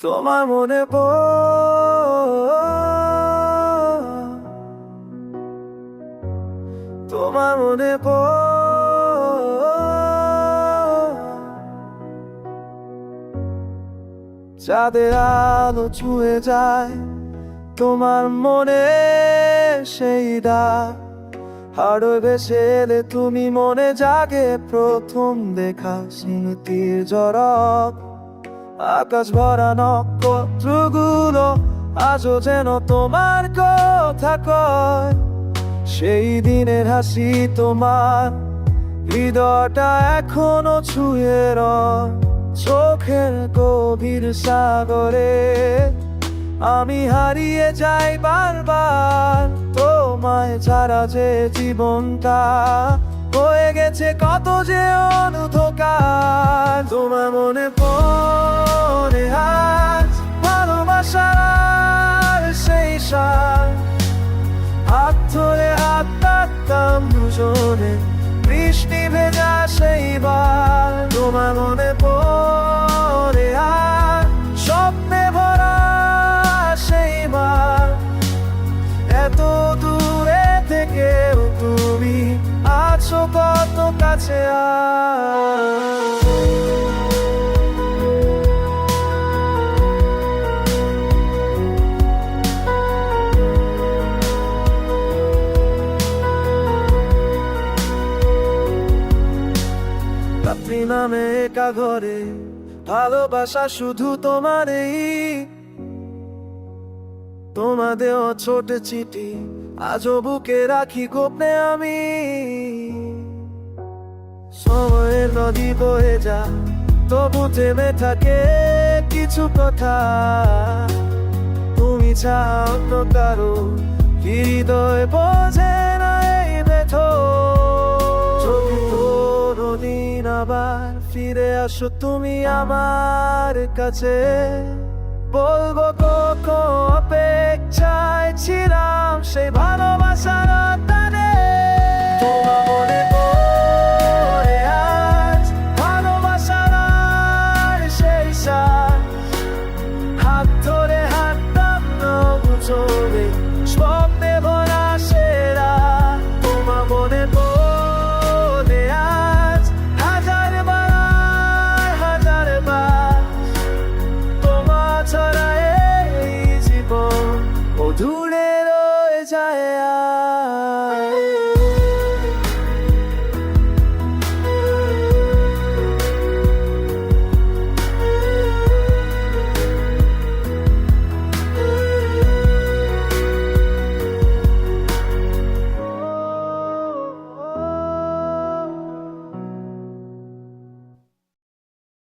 তোমার মনে তোমার মনে চাঁদের আলো ছুঁয়ে যায় তোমার মনে সেই ডাক। হাড়ে ভেসে এলে তুমি মনে জাগে প্রথম দেখা স্মৃতির জরব আকাশ ভরা নক্ষত্রগুলো আজও যেন তোমার কথা কয়। সেই দিনের হাসি তোমার, হৃদয়টা এখনও ছুঁয়ে রয়। চোখের গভীর সাগরে আমি হারিয়ে যাই বারবার। তোমায় ছাড়া যে জীবনটা হয়ে গেছে কত যে অনুধকার। তোমার মনে তোমার মনে পড়ে আর স্বপ্নে ভরা সেই সেইবার এত দূরে থেকেও তুমি আছো কত কাছে আর। নামে একা ঘরে, ভালোবাসা শুধু তোমারই। তোমাদের ছোট চিঠি, আজও বুকে রাখি গোপনে আমি। সময়ের নদী বয়ে যা, তবু থেমে থাকে কিছু কথা। তুমি চাও তো কারও হৃদয় বোঝে না। আবার ফিরে আসো তুমি আমার কাছে। বলব কখন অপেক্ষায় ছাড়া এই